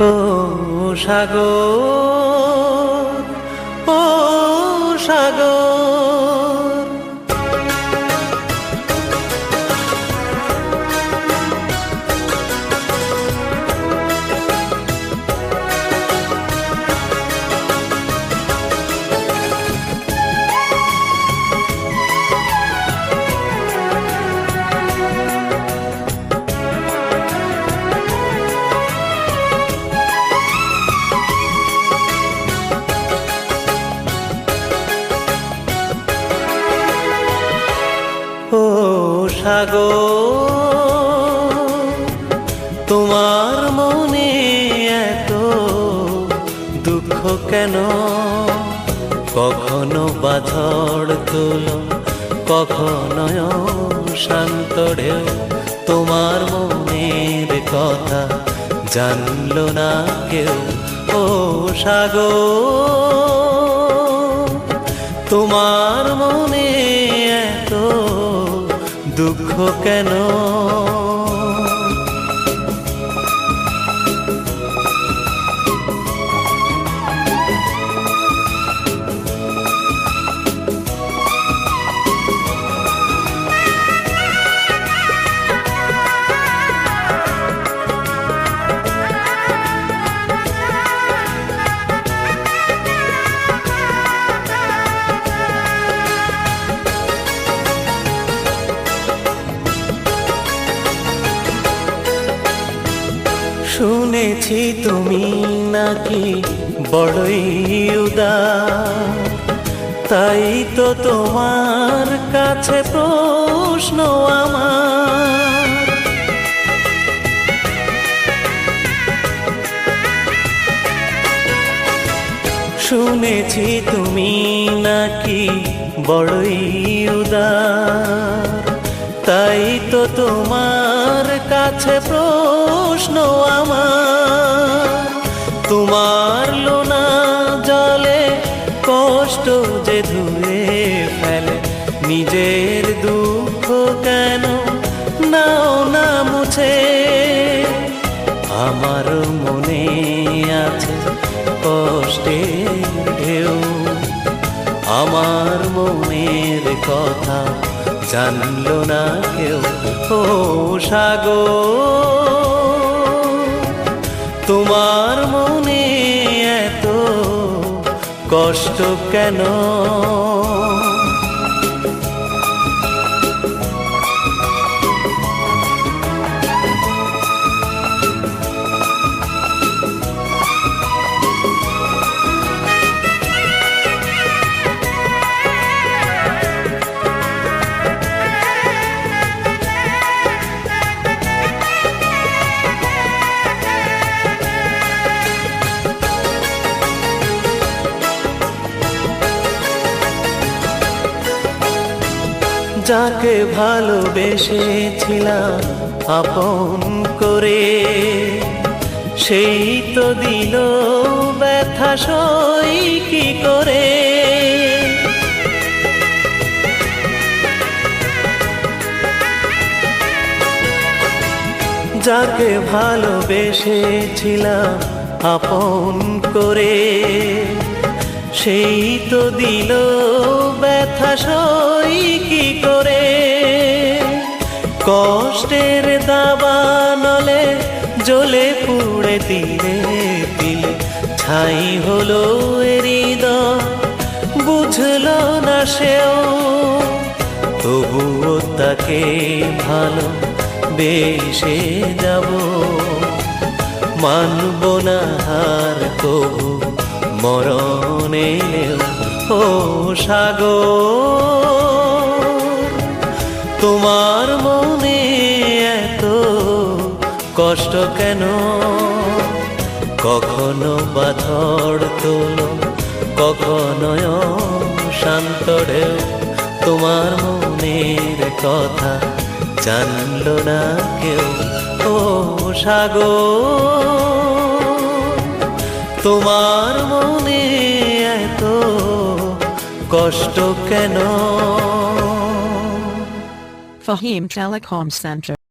ও সাগর ও সাগর। সাগর তোমার মনে এত দুঃখ কেন? কখনো বাঝড় তুল, কখনো শান্ত ঢেউ। তোমার মনের কথা জানলো না কেউ। ও সাগর, তোমার মনে এত দুঃখ কেন? শুনেছি তুমি নাকি বড়ই উদার। তাই তো তোমার কাছে প্রশ্ন আমার। শুনেছি তুমি নাকি বড়ই উদার। তাই তো তোমার কাছে প্রশ্ন আমার। তোমার লোনা জলে কষ্ট যে ধুয়ে ফেলে, নিজের দুঃখ কেন নাও না মুছে? আমার মনে আছে কষ্টের ঢেউ। আমার মনের কথা জানলো না কেউ। সাগর। তোমার মনে এত কষ্ট কেন? যাকে ভালোবেসেছিলাম আপন করে, সেই তো দিল ব্যথা সই কি করে? যাকে ভালোবেসেছিলাম আপন করে, সেই তো দিল ব্যথা সই কষ্টের দাবা নলে জ্বলে পুড়ে দিলে দিলে ছাই হলো হৃদয়, বুঝল না সেও। তবুও তাকে ভালো বেসে যাব। মানব না হার তবু মরণে ও সাগর। তোমার মনে এত কষ্ট কেন? কখনো বাথর তোল, কখনো শান্ত ঢেউ। তোমার মনের কথা জানলো না কেউ। ও সাগর, তোমার মনে এত কষ্ট কেন? Fahim Telecom Center.